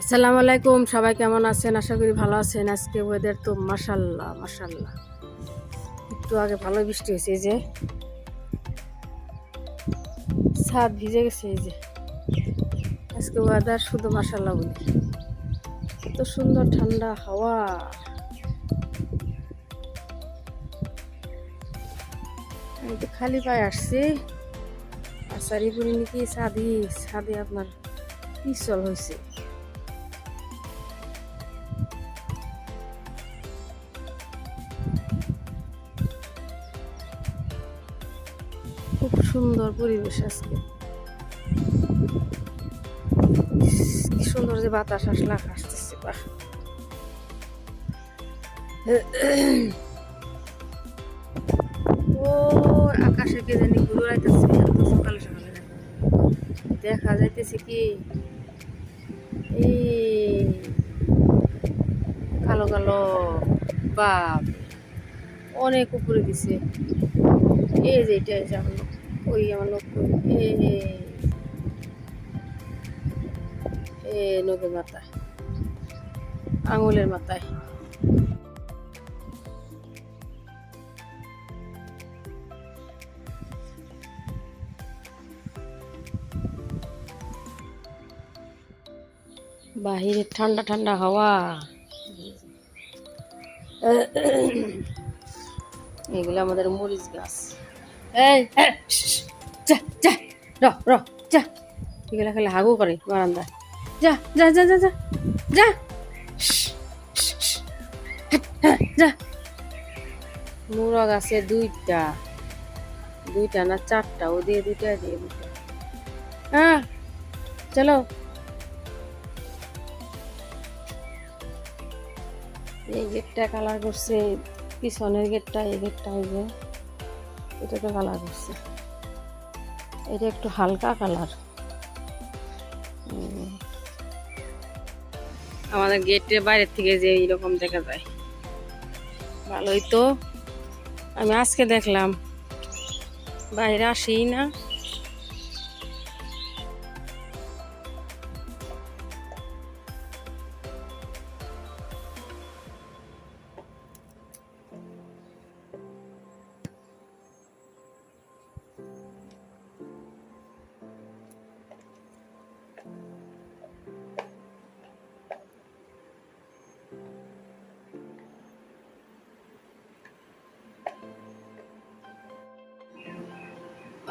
আসসালামু আলাইকুম, সবাই কেমন আছেন? আশা করি ভালো আছেন। আজকে ওয়েদার তো মাসাল্লাহ মাসাল্লাহ একটু আগে ভালো বৃষ্টি হয়েছে যে। ছাদ ভিজে গেছে, এই যে। আজকে ওয়েদার শুধু মাসাল্লাহ বলি। এত সুন্দর ঠান্ডা হাওয়া। আমি তো খালি পায়ে আসছি। আর সারিপুরি নাকি ছাদি, ছাদে আপনার পিছল হয়েছে খুব সুন্দর পরিবেশ আজকে। কি সুন্দর যে বাতাস আসলে আসতেছে বাহ। ও আকাশে কে জানি ঘুরে রাইতেছে এত সকালে সকালে দেখা যাইতেছে কি? এই কালো কালো, বাপ, অনেক উপরে দিছে। এই যে এটা যে আমার ওই আমার লোক এ এ নখের মাথায়, আঙুলের মাথায়। বাহিরে ঠান্ডা ঠান্ডা হাওয়া। এগুলো আমাদের মরিচ গাছ। এগুলো খালি হাগু করে বারান্দা যা যা যা যা যা যা। হ্যাঁ, যা। মুরগ আছে দুইটা। দুইটা না চারটা। ও দিয়ে দুইটা দিয়ে দুইটা। হ্যাঁ চলো। এই গেটটা কালার করছে, পিছনের গেটটা, এই গেটটা, এই যে এটাতে কালার করছে। এটা একটু হালকা কালার আমাদের গেটের বাইরের থেকে যে এইরকম দেখা যায়। ভালোই তো। আমি আজকে দেখলাম, বাইরে আসি না।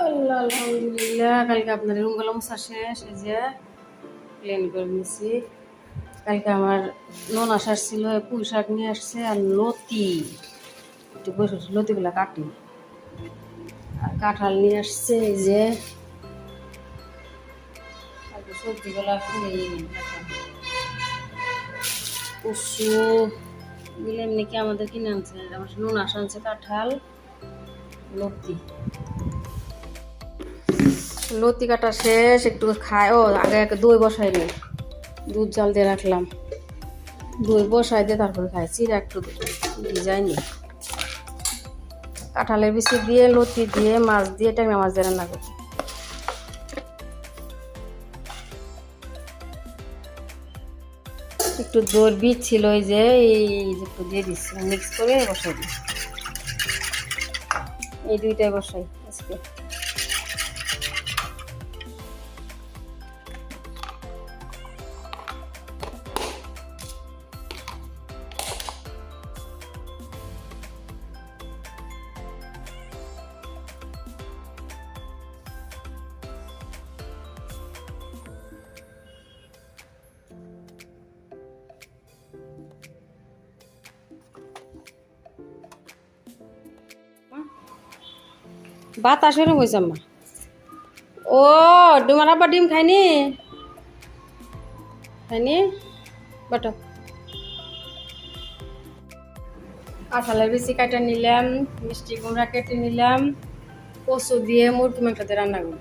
আলহামদুলিল্লাহ, কালকে আপনার রুমগুলো মোছা শেষ, এই যে প্লেন করে নিয়েছি কালকে আমার নন আসার ছিল, পুঁই শাক নিয়ে আসছে আর লতি। একটু বসে লতিগুলো কাটি। আর কাঁঠাল নিয়ে আসছে, এই যে। সবজিগুলো ফুলে কচু দিলে এমনি কি আমাদের কিনে আনছে? আমার নুন আসা আনছে কাঁঠাল, লতি। লতি কাটা শেষ, একটু খায়। ও, আগে দই বসাই নি। দুধ জাল দিয়ে রাখলাম। দই বসাই দিয়ে তারপরে খাই চিরা একটু যায়নি কাঁঠালের বিচি দিয়ে, লতি দিয়ে, মাছ দিয়ে, ট্যাংরা মাছ দিয়ে রান্না করি একটু দইয়ের বীজ ছিল ওই যে, এই একটু দিয়ে দিচ্ছি। মিক্স করে বসাই দিই এই দুইটাই বসাই আজকে। বাতাস হয়ে হয়েছে আম্মা ও ডুমার আব্বা ডিম খাইনি খাইনি বাট। আঠালের বেশি কাটা নিলাম, মিষ্টি কুমড়া কেটে নিলাম, কচু দিয়ে মুরগি মাংসতে রান্না করি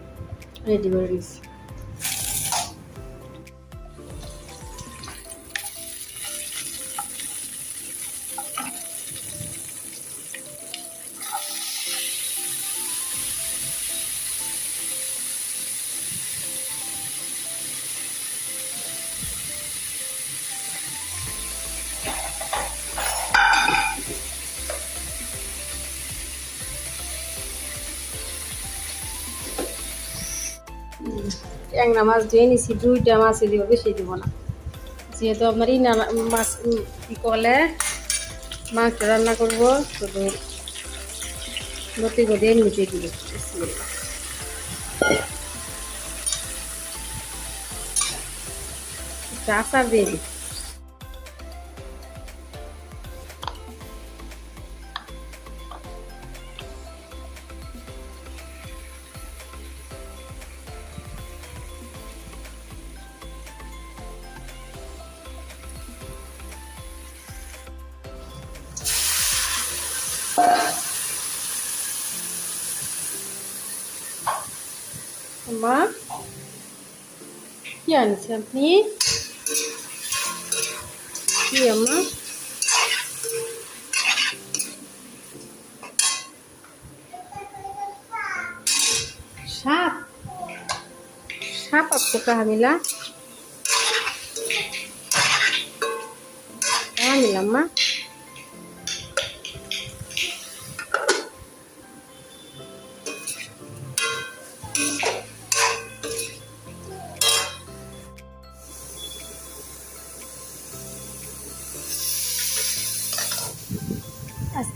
রেডি করে নিচ্ছি ট্যাংরা মাছ ধুয়ে নিছি, দুইটা মাছই দিব, বেশি দিব না। যেহেতু আপনার ইনা মাছ কী কলে মাছটা রান্না করব শুধু লতি করে এমনিতে দিব। আচার দিয়ে দিই। Mama. yang ni siap ni. Ya, Mama. Sap. Sap apa tu kah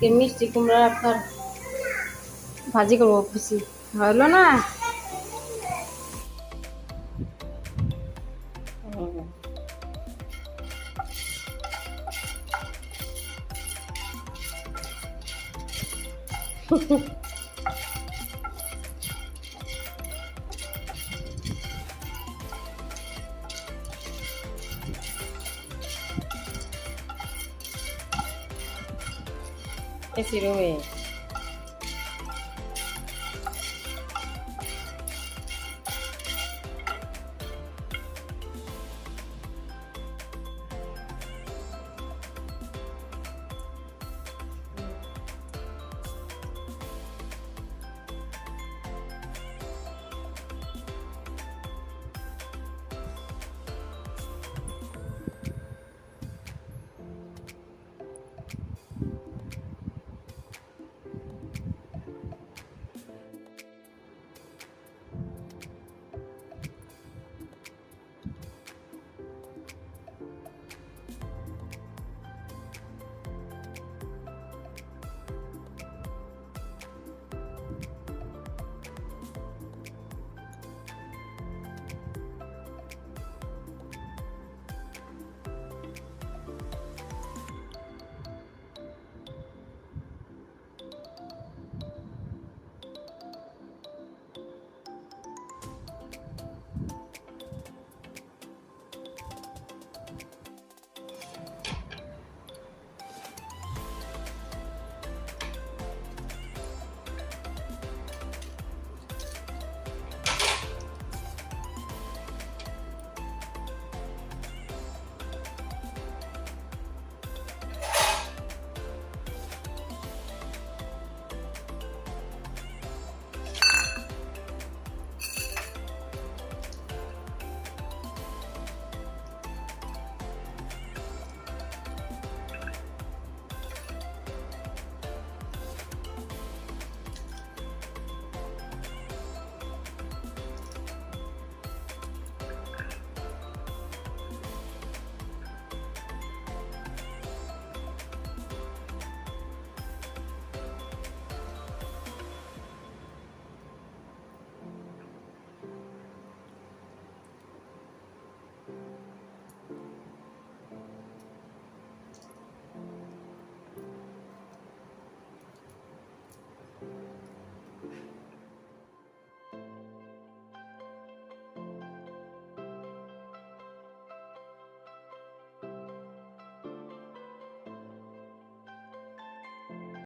আজকে মিষ্টি কুমড়া আপনার ভাজি করব খুশি হলো না? এসি রুমে